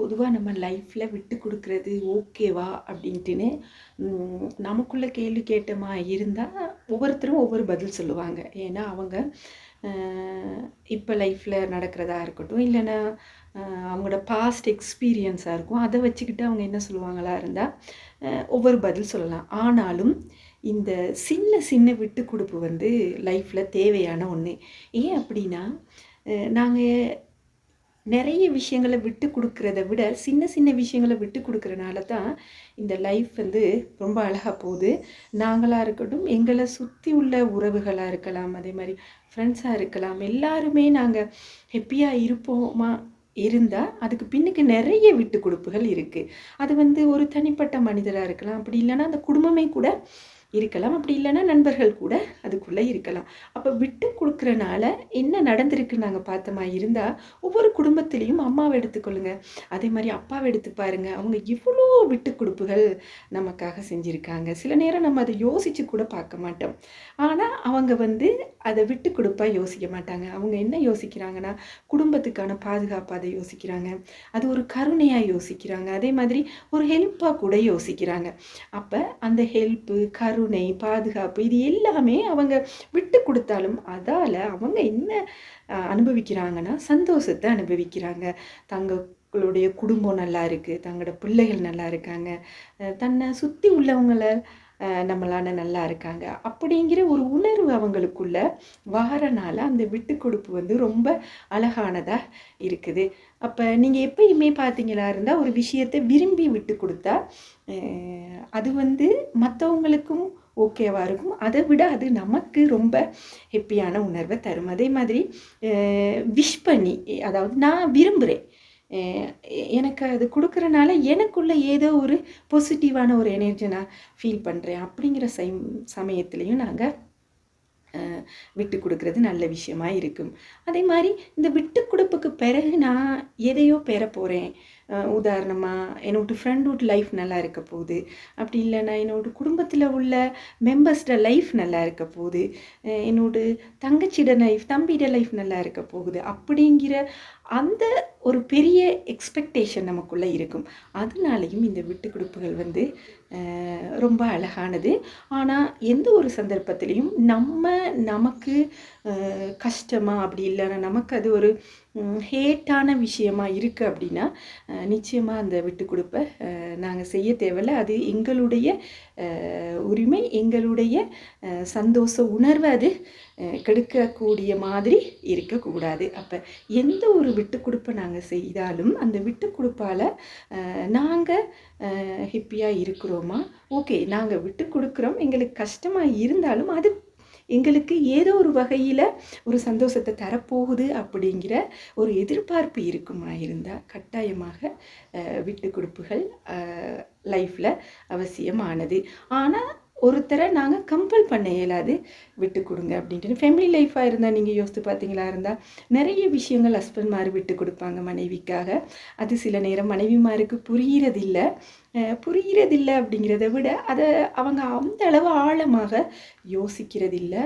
பொதுவாக நம்ம லைஃப்பில் விட்டு கொடுக்குறது ஓகேவா அப்படின்ட்டுன்னு நமக்குள்ளே கேள்வி கேட்டமா இருந்தால் ஒவ்வொருத்தரும் ஒவ்வொரு பதில் சொல்லுவாங்க. ஏன்னா அவங்க இப்போ லைஃப்பில் நடக்கிறதா இருக்கட்டும் இல்லைன்னா அவங்களோட பாஸ்ட் எக்ஸ்பீரியன்ஸாக இருக்கும். அதை வச்சுக்கிட்டு அவங்க என்ன சொல்லுவாங்களா இருந்தால் ஒவ்வொரு பதில் சொல்லலாம். ஆனாலும் இந்த சின்ன சின்ன விட்டு கொடுப்பு வந்து லைஃப்பில் தேவையான ஒன்று ஏன் அப்படின்னா நாங்கள் நிறைய விஷயங்களை விட்டு கொடுக்கறத விட சின்ன சின்ன விஷயங்களை விட்டு கொடுக்கறனால தான் இந்த லைஃப் வந்து ரொம்ப அழகாக போகுது. நாங்களாக இருக்கட்டும் எங்களை சுற்றி உள்ள உறவுகளாக இருக்கலாம் அதே மாதிரி ஃப்ரெண்ட்ஸாக இருக்கலாம் எல்லாருமே நாங்கள் ஹெப்பியாக இருப்போமா இருந்தால் அதுக்கு பின்னுக்கு நிறைய விட்டு கொடுப்புகள் இருக்குது அது வந்து ஒரு தனிப்பட்ட மனிதராக இருக்கலாம் அப்படி இல்லைன்னா அந்த குடும்பமே கூட இருக்கலாம். அப்படி இல்லைன்னா நண்பர்கள் கூட அதுக்குள்ளே இருக்கலாம். அப்போ விட்டு கொடுக்குறனால என்ன நடந்திருக்கு நாங்கள் பார்த்தோமா? இருந்தால் ஒவ்வொரு குடும்பத்திலையும் அம்மாவை எடுத்துக்கொள்ளுங்க. அதே மாதிரி அப்பாவை எடுத்து பாருங்க. அவங்க இவ்வளோ விட்டு கொடுப்புகள் நமக்காக செஞ்சுருக்காங்க. சில நேரம் நம்ம அதை யோசித்து கூட பார்க்க மாட்டோம். ஆனால் அவங்க வந்து அதை விட்டு கொடுப்பா யோசிக்க மாட்டாங்க. அவங்க என்ன யோசிக்கிறாங்கன்னா குடும்பத்துக்கான பாதுகாப்பு அதை யோசிக்கிறாங்க. அது ஒரு கருணையாக யோசிக்கிறாங்க. அதே மாதிரி ஒரு ஹெல்ப்பாக கூட யோசிக்கிறாங்க. அப்போ அந்த ஹெல்ப்பு கரு கருணை பாதுகாப்பு இது எல்லாமே அவங்க விட்டு கொடுத்தாலும் அதால் அவங்க என்ன அஹ், அனுபவிக்கிறாங்கன்னா சந்தோஷத்தை அனுபவிக்கிறாங்க. தங்களுடைய குடும்பம் நல்லா இருக்குது தங்களோட பிள்ளைகள் நல்லா இருக்காங்க. அஹ், தன்னை சுற்றி உள்ளவங்களை நம்மளான நல்லா இருக்காங்க. அப்படிங்கிற ஒரு உணர்வு அவங்களுக்குள்ள வாரனால அந்த விட்டு கொடுப்பு வந்து ரொம்ப அழகானதாக இருக்குது. அப்போ நீங்கள் எப்பயுமே பார்த்தீங்களா இருந்தால் ஒரு விஷயத்தை விரும்பி விட்டு கொடுத்தா அது வந்து மற்றவங்களுக்கும் ஓகேவாக இருக்கும். அதை விட அது நமக்கு ரொம்ப ஹெப்பியான உணர்வை தரும். அதே மாதிரி விஷ் பண்ணி அதாவது நான் விரும்புகிறேன் எனக்கு அது கொடுக்குறனால எனக்குள்ளே ஏதோ ஒரு பாசிட்டிவான ஒரு எனர்ஜி நான் ஃபீல் பண்ணுறேன் அப்படிங்கிற சைம் சமயத்துலேயும் நாங்கள் விட்டு கொடுக்கறது நல்ல விஷயமா இருக்கும். அதே மாதிரி இந்த விட்டு கொடுப்புக்கு பிறகு நான் எதையோ பெற போகிறேன் உதாரணமாக என்னோட ஃப்ரெண்டோட லைஃப் நல்லா இருக்க போகுது. அப்படி இல்லைன்னா என்னோட குடும்பத்தில் உள்ள மெம்பர்ஸ்ட லைஃப் நல்லா இருக்க போகுது. என்னோட தங்கச்சியோட லைஃப் தம்பியோட லைஃப் நல்லா இருக்க போகுது. அப்படிங்கிற அந்த ஒரு பெரிய எக்ஸ்பெக்டேஷன் நமக்குள்ளே இருக்கும். அதனாலையும் இந்த விட்டு கொடுப்புகள் வந்து ரொம்ப அழகானது. ஆனால் எந்த ஒரு சந்தர்ப்பத்திலையும் நம்ம நமக்கு கஷ்டமாக அப்படி இல்லைன்னா நமக்கு அது ஒரு ஹேட்டான விஷயமா இருக்குது அப்படின்னா நிச்சயமாக அந்த விட்டு கொடுப்பை நாங்கள் செய்ய தேவையில்ல. அது எங்களுடைய உரிமை எங்களுடைய சந்தோஷ உணர்வை அது கெடுக்கக்கூடிய மாதிரி இருக்கக்கூடாது. அப்போ எந்த ஒரு விட்டு கொடுப்பை நாங்கள் செய்தாலும் அந்த விட்டு கொடுப்பால் நாங்கள் ஹிப்பியாக இருக்கிறோமா? ஓகே நாங்கள் விட்டு கொடுக்குறோம் எங்களுக்கு கஷ்டமாக இருந்தாலும் அது எங்களுக்கு ஏதோ ஒரு வகையில் ஒரு சந்தோஷத்தை தரப்போகுது அப்படிங்கிற ஒரு எதிர்பார்ப்பு இருக்குமா இருந்தால் கட்டாயமாக விட்டு கொடுப்புகள் லைஃப்பில் அவசியமானது. ஆனால் ஒருத்தரை நாங்கள் கம்பல் பண்ண இயலாது விட்டு கொடுங்க அப்படின்ட்டு ஃபேமிலி லைஃபாக இருந்தால் நீங்கள் யோசித்து பார்த்தீங்களா? இருந்தால் நிறைய விஷயங்கள் ஹஸ்பண்ட்மார் விட்டு கொடுப்பாங்க மனைவிக்காக. அது சில நேரம் மனைவிமாருக்கு புரிகிறதில்லை புரிகிறதில்லை புரிகிறதில்ல அப்படிங்கிறத விட அதை அவங்க அந்த அளவு ஆழமாக யோசிக்கிறதில்ல.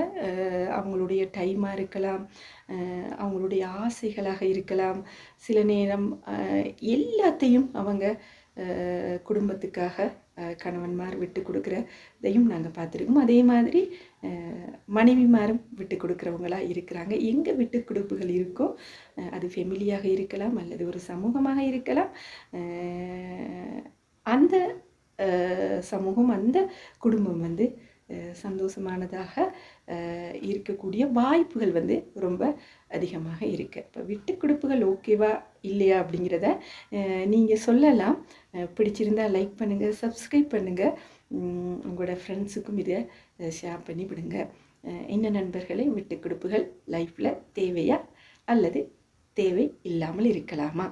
அவங்களுடைய டைமாக இருக்கலாம். அவங்களுடைய ஆசைகளாக இருக்கலாம். சில நேரம் எல்லாத்தையும் அவங்க குடும்பத்துக்காக கணவன்மார் விட்டு கொடுக்குறதையும் நாங்கள் பார்த்துருக்கோம். அதே மாதிரி மனைவிமாரும் விட்டு கொடுக்குறவங்களா இருக்கிறாங்க. எங்கே விட்டு கொடுப்புகள் இருக்கோ அது ஃபெமிலியாக இருக்கலாம் அல்லது ஒரு சமூகமாக இருக்கலாம். அந்த சமூகம் அந்த குடும்பம் வந்து சந்தோஷமானதாக இருக்கக்கூடிய வாய்ப்புகள் வந்து ரொம்ப அதிகமாக இருக்குது இப்போ விட்டு கொடுப்புகள் ஓகேவா இல்லையா அப்படிங்கிறத நீங்கள் சொல்லலாம். பிடிச்சிருந்தால் பிடிச்சிருந்தா லைக் பண்ணுங்கள் சப்ஸ்கிரைப் பண்ணுங்கள் உங்களோட ஃப்ரெண்ட்ஸுக்கும் இதை ஷேர் பண்ணி விடுங்க என்ன நண்பர்களே விட்டு கொடுப்புகள் லைஃப்பில் தேவையா அல்லது தேவை இல்லாமல் இருக்கலாமா?